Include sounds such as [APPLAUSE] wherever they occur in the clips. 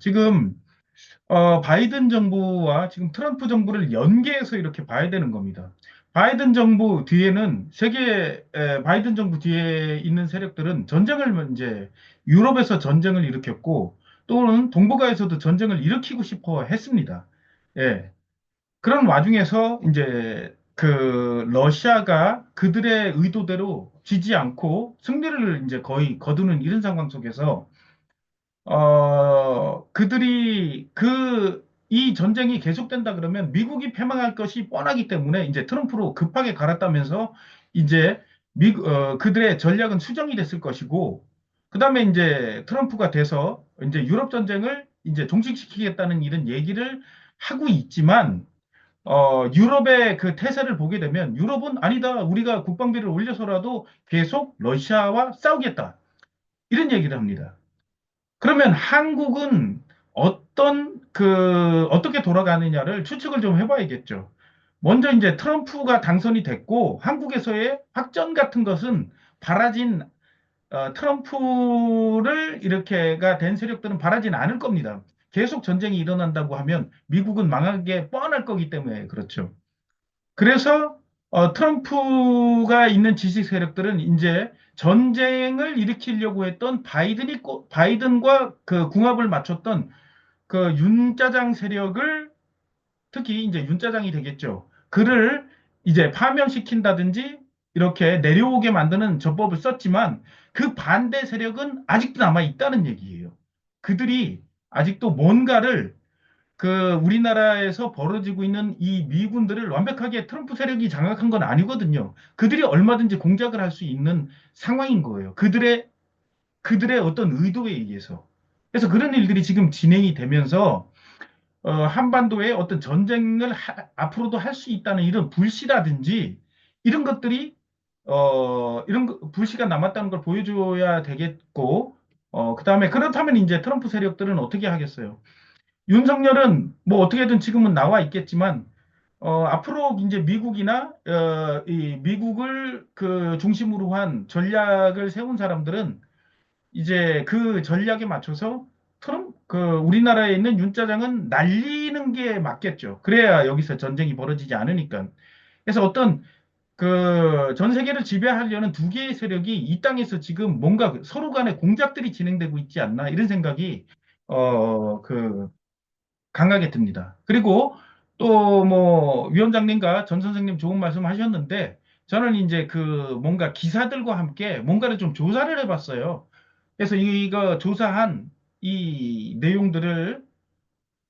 지금 어, 바이든 정부와 지금 트럼프 정부를 연계해서 이렇게 봐야 되는 겁니다. 바이든 정부 뒤에는 세계 에, 바이든 정부 뒤에 있는 세력들은 전쟁을 이제 유럽에서 전쟁을 일으켰고 또는 동북아에서도 전쟁을 일으키고 싶어 했습니다. 예. 그런 와중에서 이제 그 러시아가 그들의 의도대로 지지 않고 승리를 이제 거의 거두는 이런 상황 속에서 어 그들이 그 이 전쟁이 계속된다 그러면 미국이 패망할 것이 뻔하기 때문에 이제 트럼프로 급하게 갈았다면서 이제 미, 어, 그들의 전략은 수정이 됐을 것이고 그다음에 이제 트럼프가 돼서 이제 유럽 전쟁을 이제 종식시키겠다는 이런 얘기를 하고 있지만 어, 유럽의 그 태세를 보게 되면 유럽은 아니다. 우리가 국방비를 올려서라도 계속 러시아와 싸우겠다. 이런 얘기를 합니다. 그러면 한국은 어떤 그 어떻게 돌아가느냐를 추측을 좀 해봐야겠죠. 먼저 이제 트럼프가 당선이 됐고 한국에서의 확전 같은 것은 바라진 어, 트럼프를 이렇게가 된 세력들은 바라진 않을 겁니다. 계속 전쟁이 일어난다고 하면 미국은 망하게 뻔할 거기 때문에 그렇죠. 그래서 어, 트럼프가 있는 지식 세력들은 이제 전쟁을 일으키려고 했던 바이든이 바이든과 그 궁합을 맞췄던 그 윤짜장 세력을 특히 이제 윤짜장이 되겠죠. 그를 이제 파면시킨다든지 이렇게 내려오게 만드는 전법을 썼지만 그 반대 세력은 아직도 남아 있다는 얘기예요. 그들이 아직도 뭔가를 그 우리나라에서 벌어지고 있는 이 미군들을 완벽하게 트럼프 세력이 장악한 건 아니거든요. 그들이 얼마든지 공작을 할 수 있는 상황인 거예요. 그들의 그들의 어떤 의도에 의해서. 그래서 그런 일들이 지금 진행이 되면서 어, 한반도에 어떤 전쟁을 하, 앞으로도 할 수 있다는 이런 불씨라든지 이런 것들이 어, 이런 불씨가 남았다는 걸 보여줘야 되겠고 어, 그 다음에 그렇다면 이제 트럼프 세력들은 어떻게 하겠어요? 윤석열은 뭐 어떻게든 지금은 나와 있겠지만 어, 앞으로 이제 미국이나 어, 이 미국을 그 중심으로 한 전략을 세운 사람들은 이제 그 전략에 맞춰서 트럼 그 우리나라에 있는 윤 짜장은 날리는 게 맞겠죠. 그래야 여기서 전쟁이 벌어지지 않으니까. 그래서 어떤 그 전 세계를 지배하려는 두 개의 세력이 이 땅에서 지금 뭔가 서로 간에 공작들이 진행되고 있지 않나 이런 생각이 어 그 강하게 듭니다. 그리고 또 뭐 위원장님과 전 선생님 좋은 말씀 하셨는데 저는 이제 그 뭔가 기사들과 함께 뭔가를 좀 조사를 해봤어요. 그래서 이거 조사한 이 내용들을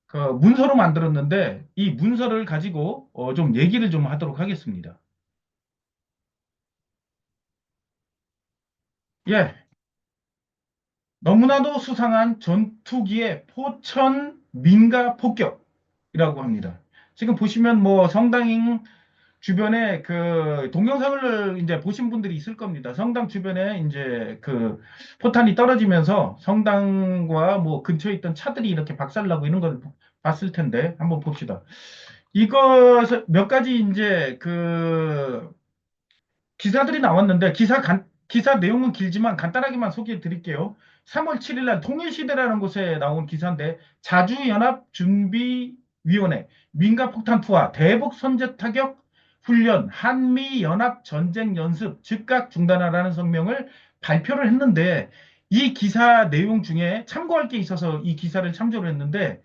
그 문서로 만들었는데 이 문서를 가지고 어 좀 얘기를 좀 하도록 하겠습니다. 예. 너무나도 수상한 전투기의 포천 민가 폭격이라고 합니다. 지금 보시면 뭐 성당 주변에 그 동영상을 이제 보신 분들이 있을 겁니다. 성당 주변에 이제 그 포탄이 떨어지면서 성당과 뭐 근처에 있던 차들이 이렇게 박살나고 이런 걸 봤을 텐데 한번 봅시다. 이거 몇 가지 이제 그 기사들이 나왔는데 기사 간, 기사 내용은 길지만 간단하게만 소개해 드릴게요. 3월 7일 날 통일시대라는 곳에 나온 기사인데 자주연합준비위원회 민가폭탄 투하 대북 선제 타격 훈련 한미 연합 전쟁 연습 즉각 중단하라는 성명을 발표를 했는데 이 기사 내용 중에 참고할 게 있어서 이 기사를 참조를 했는데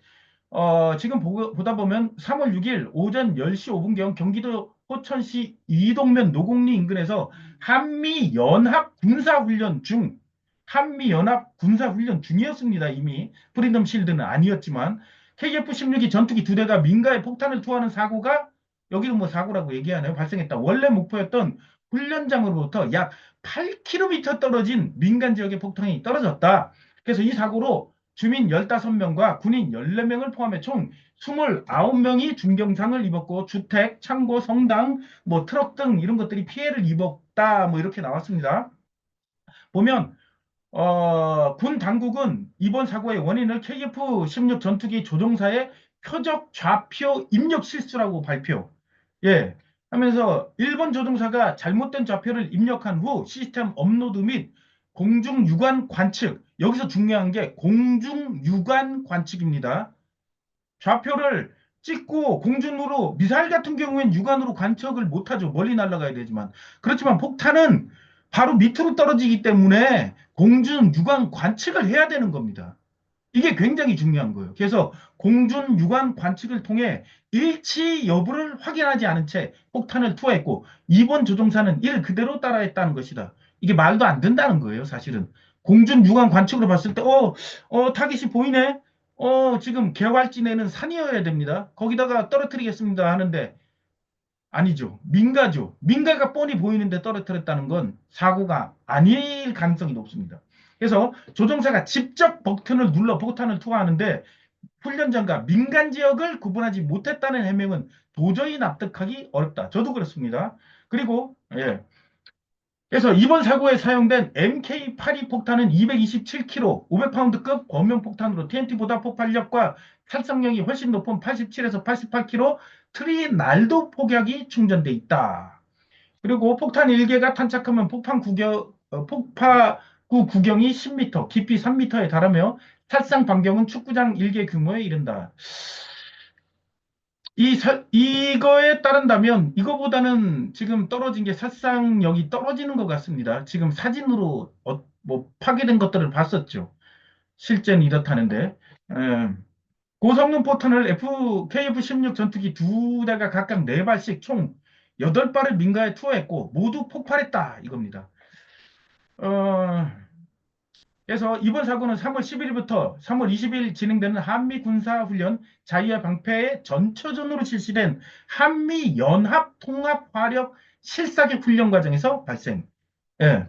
어, 지금 보, 보다 보면 3월 6일 오전 10시 5분경 경기도 포천시 이동면 노곡리 인근에서 한미 연합 군사훈련 중 한미 연합 군사 훈련 중이었습니다. 이미 프리덤 실드는 아니었지만 KF-16이 전투기 두 대가 민가에 폭탄을 투하는 사고가 여기는 뭐 사고라고 얘기하네요. 발생했다. 원래 목표였던 훈련장으로부터 약 8km 떨어진 민간 지역의 폭탄이 떨어졌다. 그래서 이 사고로 주민 15명과 군인 14명을 포함해 총 29명이 중경상을 입었고 주택, 창고, 성당, 뭐 트럭 등 이런 것들이 피해를 입었다. 뭐 이렇게 나왔습니다. 보면 어, 군 당국은 이번 사고의 원인을 KF-16 전투기 조종사의 표적 좌표 입력 실수라고 발표. 예. 하면서 일본 조종사가 잘못된 좌표를 입력한 후 시스템 업로드 및 공중 유관 관측, 여기서 중요한 게 공중 유관 관측입니다. 좌표를 찍고 공중으로 미사일 같은 경우엔 육안으로 관측을 못하죠. 멀리 날아가야 되지만 그렇지만 폭탄은 바로 밑으로 떨어지기 때문에 공중 유관 관측을 해야 되는 겁니다. 이게 굉장히 중요한 거예요. 그래서 공중 유관 관측을 통해 일치 여부를 확인하지 않은 채 폭탄을 투하했고 이번 조종사는 이를 그대로 따라했다는 것이다. 이게 말도 안 된다는 거예요, 사실은. 공중 유관 관측으로 봤을 때, 어, 어, 타깃이 보이네? 어, 지금 개활진에는 산이어야 됩니다. 거기다가 떨어뜨리겠습니다 하는데 아니죠. 민가죠. 민가가 뻔히 보이는데 떨어뜨렸다는 건 사고가 아닐 가능성이 높습니다. 그래서 조종사가 직접 버튼을 눌러 폭탄을 투하하는데 훈련장과 민간 지역을 구분하지 못했다는 해명은 도저히 납득하기 어렵다. 저도 그렇습니다. 그리고 예. 그래서 이번 사고에 사용된 MK82 폭탄은 227kg, 500파운드급 범용 폭탄으로 TNT보다 폭발력과 탈성력이 훨씬 높은 87에서 88kg 트리 날도 폭약이 충전돼 있다. 그리고 폭탄 1개가 탄착하면 폭탄 구경, 어, 폭파구 구경이 10m, 깊이 3m에 달하며 탈상 반경은 축구장 1개 규모에 이른다. 이 사, 이거에 따른다면 이거보다는 지금 떨어진 게 살상력이 떨어지는 것 같습니다. 지금 사진으로 어, 뭐 파괴된 것들을 봤었죠. 실제는 이렇다는데 에, 고성능 포탄을 F, KF-16 전투기 두 대가 각각 네 발씩 총 8발을 민가에 투하했고 모두 폭발했다 이겁니다. 어, 그래서 이번 사고는 3월 11일부터 3월 20일 진행되는 한미 군사훈련 자유의 방패의 전초전으로 실시된 한미 연합 통합 화력 실사격 훈련 과정에서 발생. 예.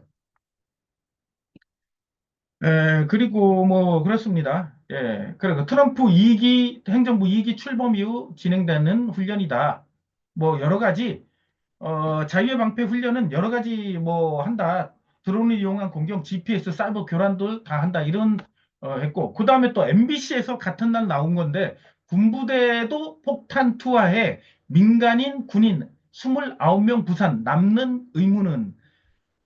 예, 그리고 뭐 그렇습니다. 예, 그리고 트럼프 2기 행정부 2기 출범 이후 진행되는 훈련이다. 뭐 여러 가지 어, 자유의 방패 훈련은 여러 가지 뭐 한다. 드론을 이용한 공격, GPS, 사이버 교란도 다 한다. 이런 어, 했고 그 다음에 또 MBC에서 같은 날 나온 건데 군부대도 폭탄 투하해 민간인 군인 29명 부산 남는 의무는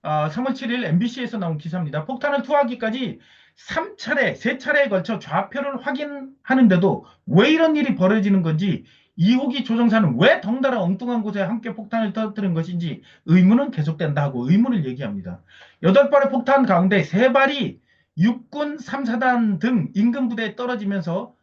어, 3월 7일 MBC에서 나온 기사입니다. 폭탄을 투하하기까지 3차례, 3차례에 걸쳐 좌표를 확인하는데도 왜 이런 일이 벌어지는 건지 이호기 조정사는 왜 덩달아 엉뚱한 곳에 함께 폭탄을 터뜨린 것인지 의문은 계속된다 고 의문을 얘기합니다. 여덟 발의 폭탄 가운데 세 발이 육군 3사단 등 인근 부대에 떨어지면서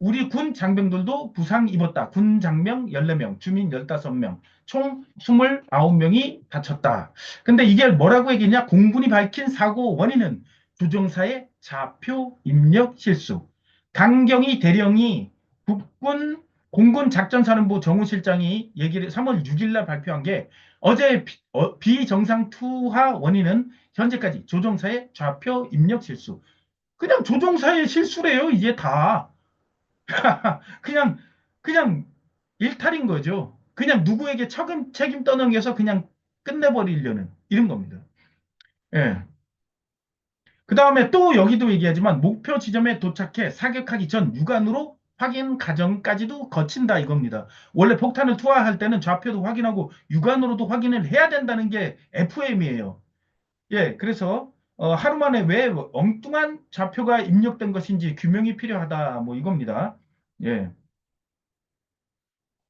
우리 군 장병들도 부상 입었다. 군 장병 14명, 주민 15명, 총 29명이 다쳤다. 근데 이게 뭐라고 얘기했냐? 공군이 밝힌 사고 원인은 조종사의 좌표 입력 실수. 강경희 대령이 국군 공군 작전사령부 정우실장이 얘기를 3월 6일 날 발표한 게 어제 비, 어, 비정상 투하 원인은 현재까지 조종사의 좌표 입력 실수. 그냥 조종사의 실수래요, 이게 다. [LAUGHS] 그냥, 그냥 일탈인 거죠. 그냥 누구에게 책임, 책임 떠넘겨서 그냥 끝내버리려는 이런 겁니다. 예. 그 다음에 또 여기도 얘기하지만 목표 지점에 도착해 사격하기 전 육안으로 확인 과정까지도 거친다 이겁니다. 원래 폭탄을 투하할 때는 좌표도 확인하고 육안으로도 확인을 해야 된다는 게 FM이에요. 예, 그래서 어, 하루 만에 왜 엉뚱한 좌표가 입력된 것인지 규명이 필요하다 뭐 이겁니다. 예.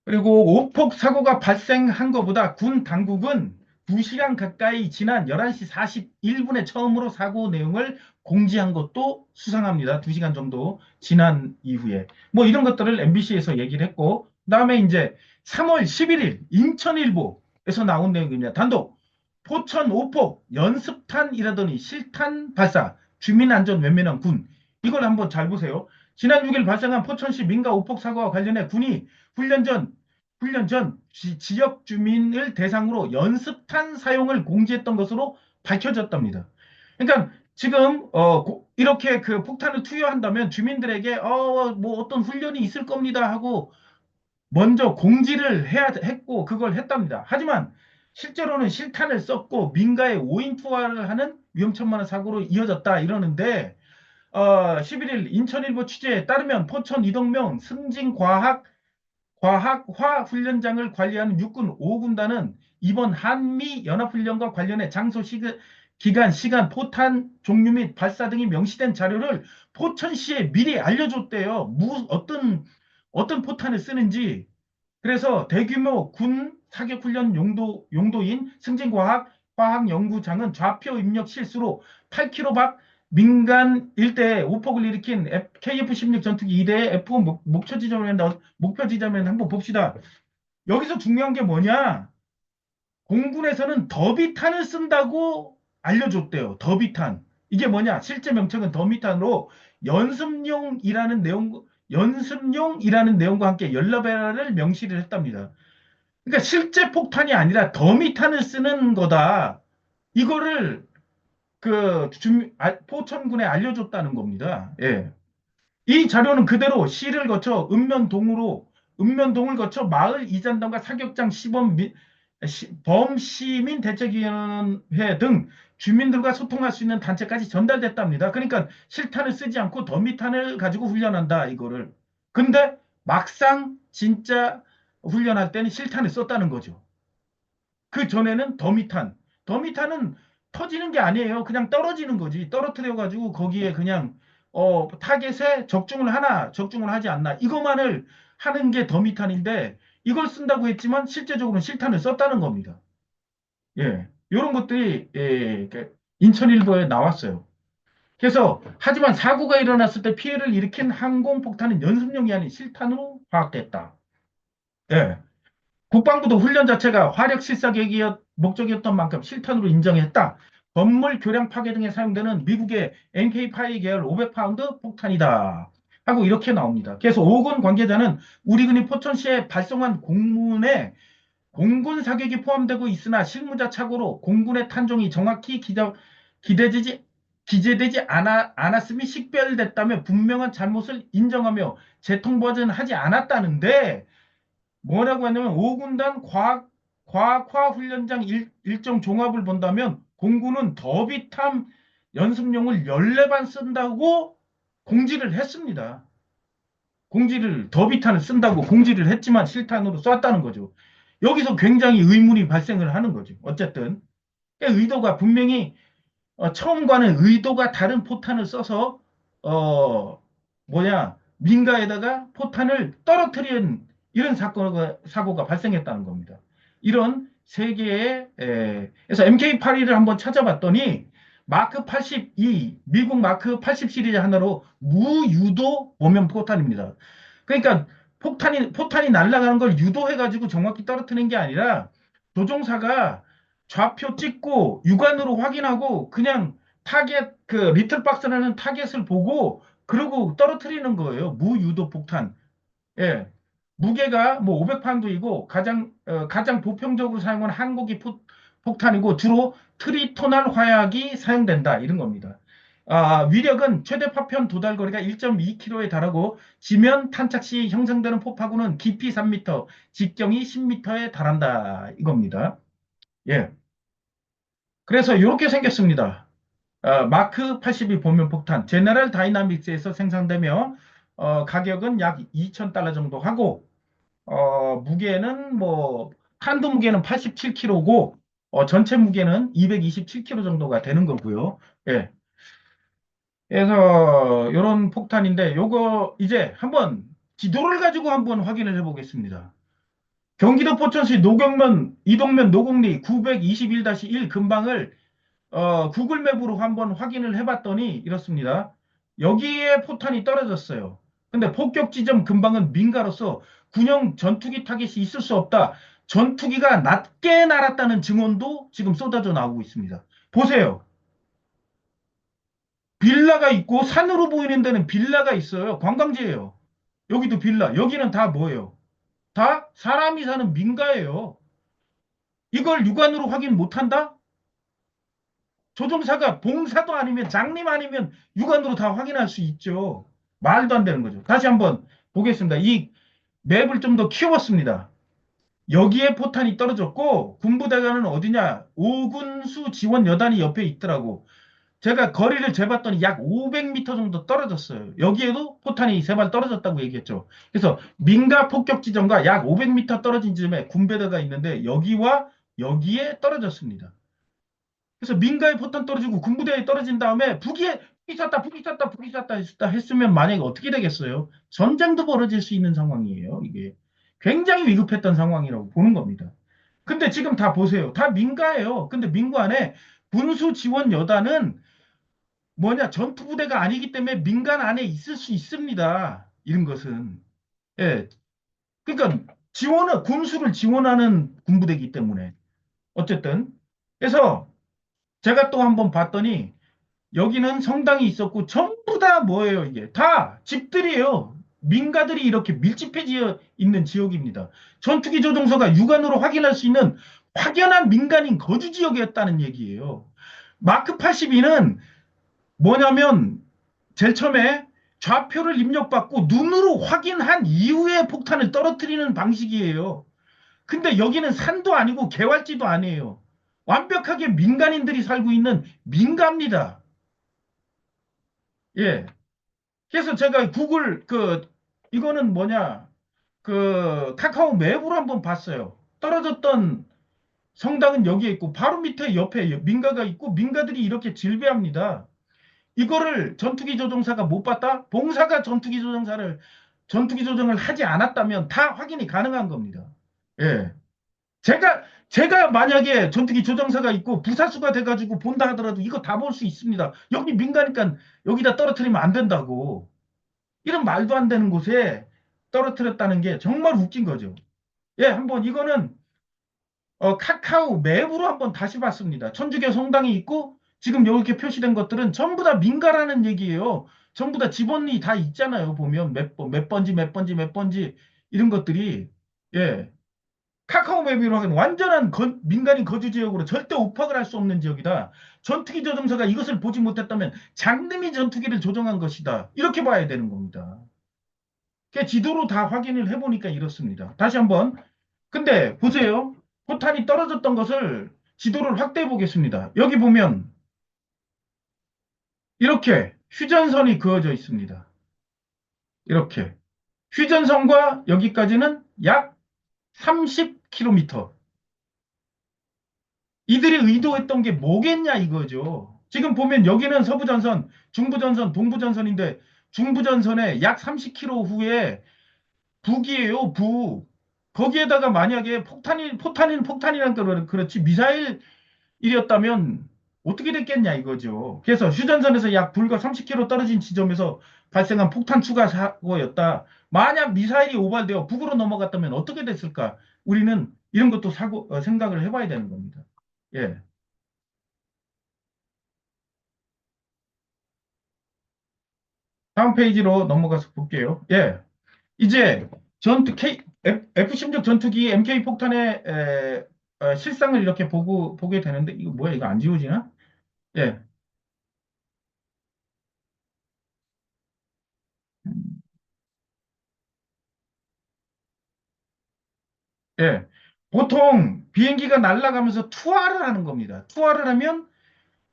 그리고 오폭 사고가 발생한 것보다 군 당국은 2시간 가까이 지난 11시 41분에 처음으로 사고 내용을 공지한 것도 수상합니다. 2시간 정도 지난 이후에. 뭐 이런 것들을 MBC에서 얘기를 했고, 그 다음에 이제 3월 11일 인천일보에서 나온 내용입니다. 단독 포천 오폭 연습탄이라더니 실탄 발사 주민안전 외면한 군. 이걸 한번 잘 보세요. 지난 6일 발생한 포천시 민가 오폭 사고와 관련해 군이 훈련 전 훈련 전 지, 역 주민을 대상으로 연습탄 사용을 공지했던 것으로 밝혀졌답니다. 그러니까 지금 어 고, 이렇게 그 폭탄을 투여한다면 주민들에게 어 뭐 어떤 훈련이 있을 겁니다 하고 먼저 공지를 해야 했고 그걸 했답니다. 하지만 실제로는 실탄을 썼고 민가에 오인 투하를 하는 위험천만한 사고로 이어졌다 이러는데 어 11일 인천일보 취재에 따르면 포천 이동명 승진과학 과학화 훈련장을 관리하는 육군 5군단은 이번 한미 연합훈련과 관련해 장소 시그, 기간, 시간, 포탄 종류 및 발사 등이 명시된 자료를 포천시에 미리 알려줬대요. 무, 어떤, 어떤 포탄을 쓰는지. 그래서 대규모 군 사격 훈련 용도, 용도인 승진과학 화학연구장은 좌표 입력 실수로 8km 밖 민간 일대에 우폭을 일으킨 KF-16 전투기 2대의 F 목, 목표 지점에 목표 지점에 한번 봅시다. 여기서 중요한 게 뭐냐? 공군에서는 더비탄을 쓴다고 알려줬대요. 더비탄. 이게 뭐냐? 실제 명칭은 더미탄으로 연습용이라는 내용, 연습용이라는 내용과 함께 연료배를 명시를 했답니다. 그러니까 실제 폭탄이 아니라 더미탄을 쓰는 거다. 이거를 그 주, 아, 포천군에 알려줬다는 겁니다. 예. 이 자료는 그대로 시를 거쳐 읍면동으로 읍면동을 거쳐 마을 이전단과 사격장 시범 미, 시, 범시민 대책위원회 등 주민들과 소통할 수 있는 단체까지 전달됐답니다. 그러니까 실탄을 쓰지 않고 더미탄을 가지고 훈련한다 이거를. 근데 막상 진짜 훈련할 때는 실탄을 썼다는 거죠. 그 전에는 더미탄. 더미탄은 터지는 게 아니에요. 그냥 떨어지는 거지. 떨어뜨려 가지고 거기에 그냥 어, 타겟에 적중을 하나, 적중을 하지 않나. 이것만을 하는 게 더미탄인데 이걸 쓴다고 했지만 실제적으로는 실탄을 썼다는 겁니다. 예. 이런 것들이 예, 인천일보에 나왔어요. 그래서 하지만 사고가 일어났을 때 피해를 일으킨 항공폭탄은 연습용이 아닌 실탄으로 파악됐다. 예. 국방부도 훈련 자체가 화력 실사 계획이 목적이었던 만큼 실탄으로 인정했다. 건물 교량 파괴 등에 사용되는 미국의 NK-8 계열 500파운드 폭탄이다. 하고 이렇게 나옵니다. 그래서 오군 관계자는 우리 군이 포천시에 발송한 공문에 공군 사격이 포함되고 있으나 실무자 착오로 공군의 탄종이 정확히 기자, 기대되지 기재되지 않아, 않았음이 식별됐다며 분명한 잘못을 인정하며 재통보전하지 않았다는데 뭐라고 하냐면 5군단 과학, 과학화 훈련장 일, 일정 종합을 본다면 공군은 더비탐 연습용을 14반 쓴다고 공지를 했습니다. 공지를 더비탄을 쓴다고 공지를 했지만 실탄으로 쐈다는 거죠. 여기서 굉장히 의문이 발생을 하는 거죠. 어쨌든 의도가 분명히 어, 처음과는 의도가 다른 포탄을 써서 어 뭐냐 민가에다가 포탄을 떨어뜨린 이런 사고가, 사고가 발생했다는 겁니다. 이런 세 개의 에, 그래서 MK82를 한번 찾아봤더니 마크 82 미국 마크 80 시리즈 하나로 무유도 보면 포탄입니다. 그러니까 폭탄이 포탄이 날아가는 걸 유도해 가지고 정확히 떨어뜨리는 게 아니라 조종사가 좌표 찍고 육안으로 확인하고 그냥 타겟 그 리틀 박스라는 타겟을 보고 그러고 떨어뜨리는 거예요. 무유도 폭탄. 예. 무게가 뭐 500파운드이고 가장 어, 가장 보편적으로 사용하는 한국이 포, 폭탄이고 주로 트리토날 화약이 사용된다 이런 겁니다. 아, 위력은 최대 파편 도달 거리가 1.2km에 달하고 지면 탄착 시 형성되는 폭파구는 깊이 3m, 직경이 10m에 달한다 이겁니다. 예. 그래서 이렇게 생겼습니다. 어, 마크 82 보면 폭탄, 제너럴 다이나믹스에서 생산되며 어, 가격은 약 2,000달러 정도 하고 어, 무게는 뭐 탄두 무게는 87kg고 어, 전체 무게는 227kg 정도가 되는 거고요. 예. 그래서 이런 폭탄인데 요거 이제 한번 지도를 가지고 한번 확인을 해 보겠습니다. 경기도 포천시 노경면 이동면 노곡리 921-1 근방을 어, 구글맵으로 한번 확인을 해봤더니 이렇습니다. 여기에 포탄이 떨어졌어요. 근데 폭격 지점 근방은 민가로서 군용 전투기 타겟이 있을 수 없다. 전투기가 낮게 날았다는 증언도 지금 쏟아져 나오고 있습니다. 보세요. 빌라가 있고 산으로 보이는 데는 빌라가 있어요. 관광지예요. 여기도 빌라. 여기는 다 뭐예요? 다 사람이 사는 민가예요. 이걸 육안으로 확인 못한다? 조종사가 봉사도 아니면 장님 아니면 육안으로 다 확인할 수 있죠. 말도 안 되는 거죠. 다시 한번 보겠습니다. 이 맵을 좀 더 키웠습니다. 여기에 포탄이 떨어졌고 군부대관은 어디냐? 오군수 지원 여단이 옆에 있더라고. 제가 거리를 재봤더니 약 500m 정도 떨어졌어요. 여기에도 포탄이 세 발 떨어졌다고 얘기했죠. 그래서 민가 폭격 지점과 약 500m 떨어진 지점에 군부대가 있는데 여기와 여기에 떨어졌습니다. 그래서 민가에 포탄 떨어지고 군부대에 떨어진 다음에 북이 쐈다, 북이 쐈다 했다 했으면 만약에 어떻게 되겠어요? 전쟁도 벌어질 수 있는 상황이에요. 이게 굉장히 위급했던 상황이라고 보는 겁니다. 근데 지금 다 보세요. 다 민가예요. 근데 민가 안에 군수 지원 여단은 뭐냐 전투 부대가 아니기 때문에 민간 안에 있을 수 있습니다. 이런 것은 예. 그러니까 지원을 군수를 지원하는 군부대이기 때문에 어쨌든 그래서 제가 또 한번 봤더니 여기는 성당이 있었고 전부 다 뭐예요 이게 다 집들이에요. 민가들이 이렇게 밀집해 있는 지역입니다. 전투기 조종소가 육안으로 확인할 수 있는 확연한 민간인 거주 지역이었다는 얘기예요. 마크 82는 뭐냐면 제일 처음에 좌표를 입력받고 눈으로 확인한 이후에 폭탄을 떨어뜨리는 방식이에요. 근데 여기는 산도 아니고 개활지도 아니에요. 완벽하게 민간인들이 살고 있는 민가입니다. 예. 그래서 제가 구글 그 이거는 뭐냐 그 카카오 맵으로 한번 봤어요. 떨어졌던 성당은 여기에 있고 바로 밑에 옆에 민가가 있고 민가들이 이렇게 질비합니다. 이거를 전투기 조종사가 못 봤다? 봉사가 전투기 조종사를 전투기 조정을 하지 않았다면 다 확인이 가능한 겁니다. 예. 제가 제가 만약에 전투기 조종사가 있고 부사수가 돼가지고 본다 하더라도 이거 다 볼 수 있습니다. 여기 민가니까 여기다 떨어뜨리면 안 된다고. 이런 말도 안 되는 곳에 떨어뜨렸다는 게 정말 웃긴 거죠. 예, 한번 이거는 어, 카카오 맵으로 한번 다시 봤습니다. 천주교 성당이 있고 지금 이렇게 표시된 것들은 전부 다 민가라는 얘기예요. 전부 다 지번이 다 있잖아요. 보면 몇, 번, 몇 번지 몇 번지 몇 번지 이런 것들이 예 카카오 맵으로 하긴 완전한 거, 민간인 거주 지역으로 절대 오팍을 할 수 없는 지역이다. 전투기 조종사가 이것을 보지 못했다면 장님이 전투기를 조종한 것이다. 이렇게 봐야 되는 겁니다. 지도로 다 확인을 해보니까 이렇습니다. 다시 한번. 근데 보세요. 포탄이 떨어졌던 것을 지도를 확대해 보겠습니다. 여기 보면 이렇게 휴전선이 그어져 있습니다. 이렇게. 휴전선과 여기까지는 약 30km. 이들이 의도했던 게 뭐겠냐 이거죠. 지금 보면 여기는 서부전선, 중부전선, 동부전선인데 중부전선에 약 30km 후에 북이에요, 북. 거기에다가 만약에 폭탄이, 포탄인 폭탄이란 거는 그렇지 미사일이었다면 어떻게 됐겠냐 이거죠. 그래서 휴전선에서 약 불과 30km 떨어진 지점에서 발생한 폭탄 추가 사고였다. 만약 미사일이 오발되어 북으로 넘어갔다면 어떻게 됐을까? 우리는 이런 것도 사고 어, 생각을 해봐야 되는 겁니다. 예. 다음 페이지로 넘어가서 볼게요. 예. 이제 전투 K, F-16 전투기 MK 폭탄의 에, 에, 실상을 이렇게 보고 보게 되는데 이거 뭐야? 이거 안 지워지나? 예. 예. 보통 비행기가 날아가면서 투하를 하는 겁니다. 투하를 하면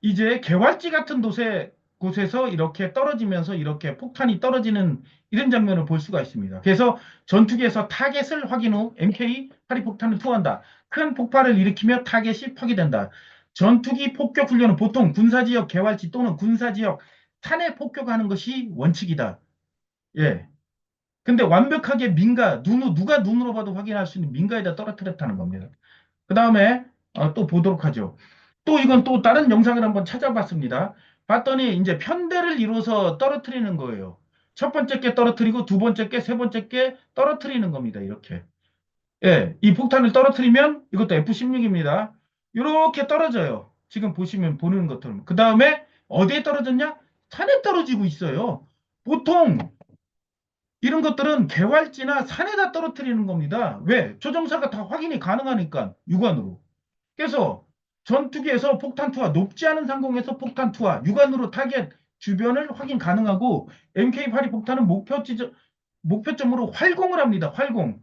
이제 개활지 같은 곳에, 곳에서 이렇게 떨어지면서 이렇게 폭탄이 떨어지는 이런 장면을 볼 수가 있습니다. 그래서 전투기에서 타겟을 확인 후 MK 파리 폭탄을 투하한다. 큰 폭발을 일으키며 타겟이 파괴된다. 전투기 폭격 훈련은 보통 군사지역 개활지 또는 군사지역 탄에 폭격하는 것이 원칙이다. 예. 근데 완벽하게 민가, 눈, 누가 눈으로 봐도 확인할 수 있는 민가에다 떨어뜨렸다는 겁니다. 그 다음에 어, 또 보도록 하죠. 또 이건 또 다른 영상을 한번 찾아봤습니다. 봤더니 이제 편대를 이루어서 떨어뜨리는 거예요. 첫 번째 게 떨어뜨리고 두 번째 게, 세 번째 게 떨어뜨리는 겁니다. 이렇게. 예, 이 폭탄을 떨어뜨리면 이것도 F-16입니다. 이렇게 떨어져요. 지금 보시면 보는 것처럼. 그 다음에 어디에 떨어졌냐? 산에 떨어지고 있어요. 보통 이런 것들은 개활지나 산에다 떨어뜨리는 겁니다. 왜? 조종사가 다 확인이 가능하니까 육안으로. 그래서 전투기에서 폭탄 투하, 높지 않은 상공에서 폭탄 투하, 육안으로 타겟 주변을 확인 가능하고 MK82 폭탄은 목표 지점, 목표점으로 활공을 합니다. 활공.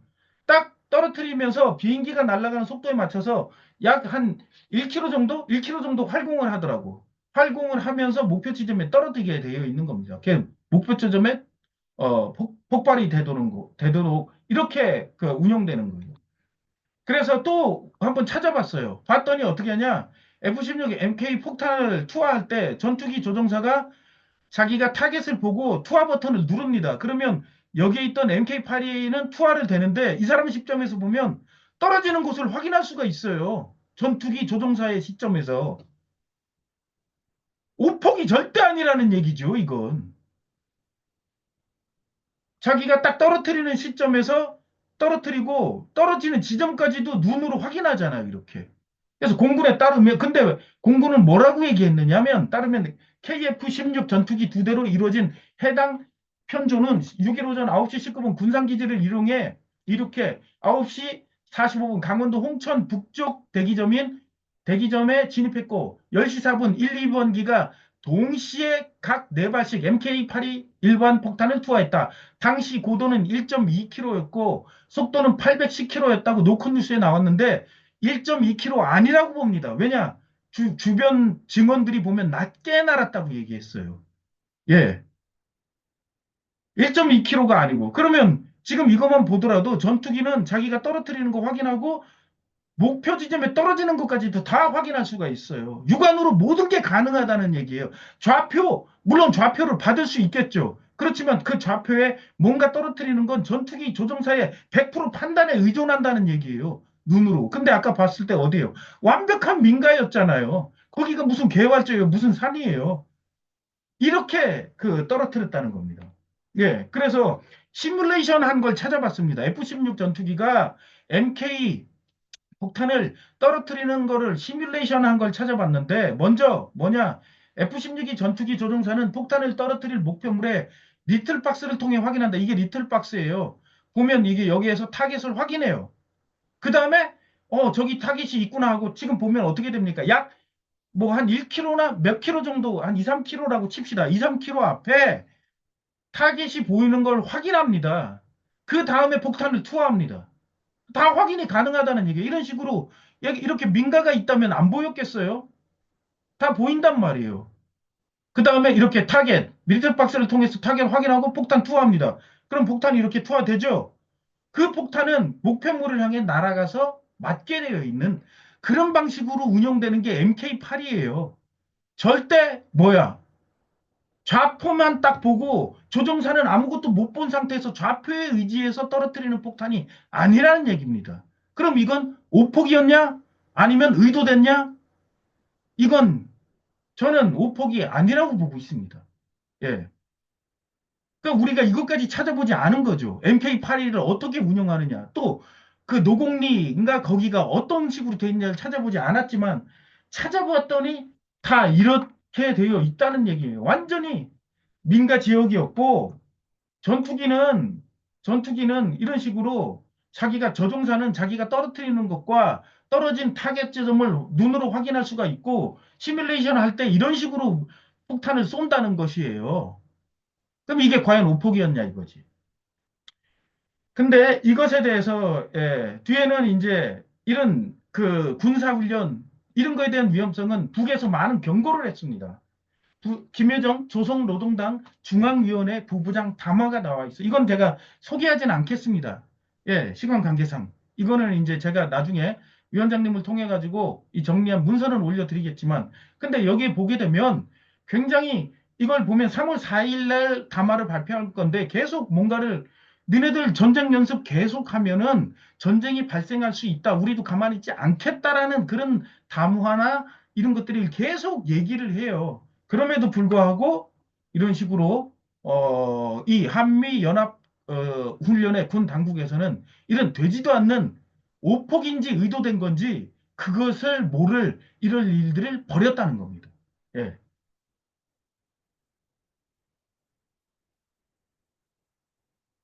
딱 떨어뜨리면서 비행기가 날아가는 속도에 맞춰서 약 한 1km 정도? 1km 정도 활공을 하더라고. 활공을 하면서 목표 지점에 떨어지게 되어 있는 겁니다. 목표 지점에 어, 폭, 발이 되도록, 되도록 이렇게 그 운영되는 거예요. 그래서 또 한번 찾아봤어요. 봤더니 어떻게 하냐? F-16 MK 폭탄을 투하할 때 전투기 조종사가 자기가 타겟을 보고 투하 버튼을 누릅니다. 그러면 여기에 있던 MK8는 투하를 되는데 이 사람 시점에서 보면 떨어지는 곳을 확인할 수가 있어요. 전투기 조종사의 시점에서. 오폭이 절대 아니라는 얘기죠, 이건. 자기가 딱 떨어뜨리는 시점에서 떨어뜨리고 떨어지는 지점까지도 눈으로 확인하잖아요, 이렇게. 그래서 공군에 따르면, 근데 왜 공군은 뭐라고 얘기했느냐면, 따르면 KF-16 전투기 두 대로 이루어진 해당 편조는 6일 오전 9시 19분 군산기지를 이용해 이렇게 9시 45분 강원도 홍천 북쪽 대기점인 대기점에 진입했고 10시 4분 1, 2번기가 동시에 각 4발씩 MK82 일반 폭탄을 투하했다. 당시 고도는 1.2km였고 속도는 810km였다고 노컷뉴스에 나왔는데 1.2km 아니라고 봅니다. 왜냐? 주, 주변 증언들이 보면 낮게 날았다고 얘기했어요. 예. 1.2km가 아니고. 그러면 지금 이것만 보더라도 전투기는 자기가 떨어뜨리는 거 확인하고 목표 지점에 떨어지는 것까지도 다 확인할 수가 있어요. 육안으로 모든 게 가능하다는 얘기예요. 좌표, 물론 좌표를 받을 수 있겠죠. 그렇지만 그 좌표에 뭔가 떨어뜨리는 건 전투기 조종사의 100% 판단에 의존한다는 얘기예요. 눈으로. 근데 아까 봤을 때 어디예요? 완벽한 민가였잖아요. 거기가 무슨 개활제예요? 무슨 산이에요? 이렇게 그 떨어뜨렸다는 겁니다. 예. 그래서 시뮬레이션 한 걸 찾아봤습니다. F-16 전투기가 MK 폭탄을 떨어뜨리는 거를 시뮬레이션 한 걸 찾아봤는데 먼저 뭐냐? F-16이 전투기 조종사는 폭탄을 떨어뜨릴 목표물에 리틀 박스를 통해 확인한다. 이게 리틀 박스예요. 보면 이게 여기에서 타겟을 확인해요. 그 다음에 어 저기 타깃이 있구나 하고 지금 보면 어떻게 됩니까? 약 뭐 한 1km나 몇 km 정도 한 2, 3km라고 칩시다. 2, 3km 앞에 타깃이 보이는 걸 확인합니다. 그 다음에 폭탄을 투하합니다. 다 확인이 가능하다는 얘기예요. 이런 식으로 이렇게 민가가 있다면 안 보였겠어요? 다 보인단 말이에요. 그 다음에 이렇게 타겟, 밀트 박스를 통해서 타겟 확인하고 폭탄 투하합니다. 그럼 폭탄이 이렇게 투하되죠? 그 폭탄은 목표물을 향해 날아가서 맞게 되어 있는 그런 방식으로 운영되는 게 MK8이에요. 절대 뭐야? 좌표만 딱 보고 조종사는 아무것도 못 본 상태에서 좌표에 의지해서 떨어뜨리는 폭탄이 아니라는 얘기입니다. 그럼 이건 오폭이었냐? 아니면 의도됐냐? 이건 저는 오폭이 아니라고 보고 있습니다. 예. 그러니까 우리가 이것까지 찾아보지 않은 거죠. MK81을 어떻게 운영하느냐. 또 그 노공리인가 거기가 어떤 식으로 되어 있냐를 찾아보지 않았지만 찾아보았더니 다 이렇 게 되어 있다는 얘기예요. 완전히 민가 지역이었고 전투기는 전투기는 이런 식으로 자기가 저종사는 자기가 떨어뜨리는 것과 떨어진 타겟 지점을 눈으로 확인할 수가 있고 시뮬레이션 할 때 이런 식으로 폭탄을 쏜다는 것이에요. 그럼 이게 과연 오폭이었냐 이거지. 근데 이것에 대해서 예, 뒤에는 이제 이런 그 군사훈련 이런 거에 대한 위험성은 북에서 많은 경고를 했습니다. 부, 김여정 조성노동당 중앙위원회 부부장 담화가 나와 있어. 이건 제가 소개하진 않겠습니다. 예, 시간 관계상. 이거는 이제 제가 나중에 위원장님을 통해 가지고 이 정리한 문서는 올려드리겠지만, 근데 여기에 보게 되면 굉장히 이걸 보면 3월 4일 날 담화를 발표할 건데 계속 뭔가를 너네들 전쟁 연습 계속 하면은 전쟁이 발생할 수 있다. 우리도 가만히 있지 않겠다라는 그런 담화나 이런 것들을 계속 얘기를 해요. 그럼에도 불구하고 이런 식으로 어, 이 한미 연합 어, 훈련의 군 당국에서는 이런 되지도 않는 오폭인지 의도된 건지 그것을 모를 이런 일들을 벌였다는 겁니다. 예.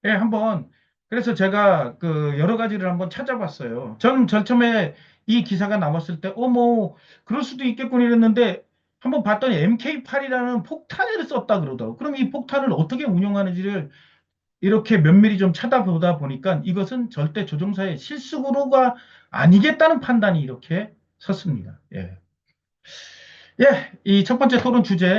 예, 한번 그래서 제가 그 여러 가지를 한번 찾아봤어요. 저는 절 처음에 이 기사가 나왔을 때 어머 그럴 수도 있겠군 이랬는데 한번 봤더니 MK8이라는 폭탄을 썼다 그러더라고. 그럼 이 폭탄을 어떻게 운영하는지를 이렇게 면밀히 좀 찾아보다 보니까 이것은 절대 조종사의 실수로가 아니겠다는 판단이 이렇게 섰습니다. 예. 예, 이 첫 번째 토론 주제